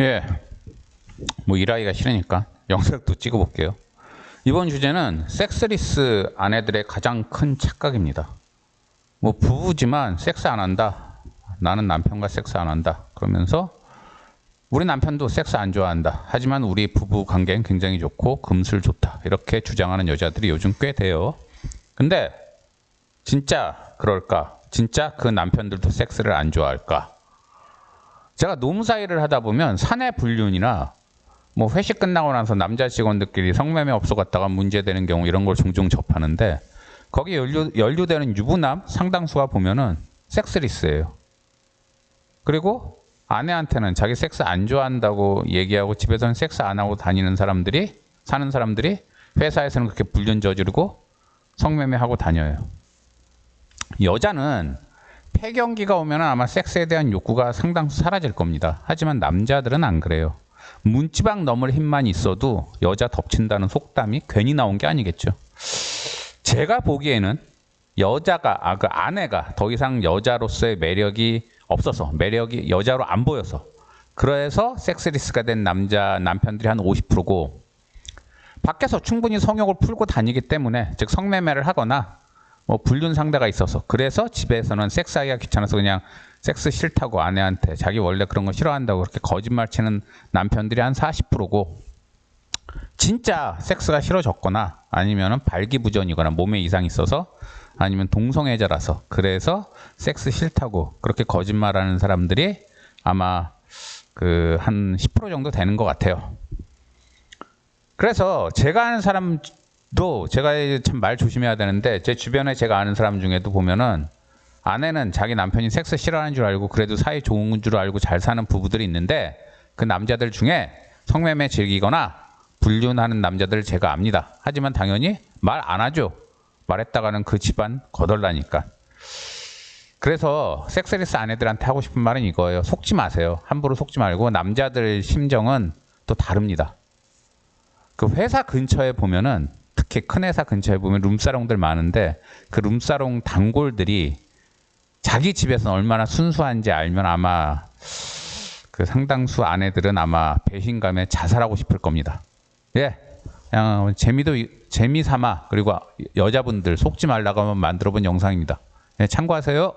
예. 뭐 일하기가 싫으니까 영상도 찍어볼게요. 이번 주제는 섹스리스 아내들의 가장 큰 착각입니다. 뭐 부부지만 섹스 안 한다. 나는 남편과 섹스 안 한다. 그러면서 우리 남편도 섹스 안 좋아한다. 하지만 우리 부부 관계는 굉장히 좋고 금슬 좋다. 이렇게 주장하는 여자들이 요즘 꽤 돼요. 근데 진짜 그럴까? 진짜 그 남편들도 섹스를 안 좋아할까? 제가 노무사일을 하다 보면 사내 불륜이나 뭐 회식 끝나고 나서 남자 직원들끼리 성매매 업소 갔다가 문제되는 경우 이런 걸 종종 접하는데 거기 연루, 연루되는 유부남 상당수가 보면은 섹스리스예요. 그리고 아내한테는 자기 섹스 안 좋아한다고 얘기하고 집에서는 섹스 안 하고 다니는 사람들이 사는 사람들이 회사에서는 그렇게 불륜 저지르고 성매매 하고 다녀요. 여자는 폐경기가 오면 아마 섹스에 대한 욕구가 상당수 사라질 겁니다. 하지만 남자들은 안 그래요. 문지방 넘을 힘만 있어도 여자 덮친다는 속담이 괜히 나온 게 아니겠죠. 제가 보기에는 여자가 아 그 아내가 더 이상 여자로서의 매력이 없어서 매력이 여자로 안 보여서 그래서 섹스리스가 된 남자 남편들이 한 50%고 밖에서 충분히 성욕을 풀고 다니기 때문에 즉 성매매를 하거나 뭐 불륜 상대가 있어서 그래서 집에서는 섹스하기가 귀찮아서 그냥 섹스 싫다고 아내한테 자기 원래 그런 거 싫어한다고 그렇게 거짓말 치는 남편들이 한 40%고 진짜 섹스가 싫어졌거나 아니면은 발기부전이거나 몸에 이상이 있어서 아니면 동성애자라서 그래서 섹스 싫다고 그렇게 거짓말하는 사람들이 아마 그 한 10% 정도 되는 것 같아요. 그래서 제가 아는 사람 도 제가 참 말 조심해야 되는데 제 주변에 제가 아는 사람 중에도 보면은 아내는 자기 남편이 섹스 싫어하는 줄 알고 그래도 사이 좋은 줄 알고 잘 사는 부부들이 있는데 그 남자들 중에 성매매 즐기거나 불륜하는 남자들 제가 압니다. 하지만 당연히 말 안 하죠. 말했다가는 그 집안 거덜나니까. 그래서 섹스리스 아내들한테 하고 싶은 말은 이거예요. 속지 마세요. 함부로 속지 말고 남자들 심정은 또 다릅니다. 그 회사 근처에 보면은 특히 큰 회사 근처에 보면 룸사롱들 많은데 그 룸사롱 단골들이 자기 집에서는 얼마나 순수한지 알면 아마 그 상당수 아내들은 아마 배신감에 자살하고 싶을 겁니다. 예. 그냥 재미도 재미 삼아 그리고 여자분들 속지 말라고 하면 만들어 본 영상입니다. 예, 참고하세요.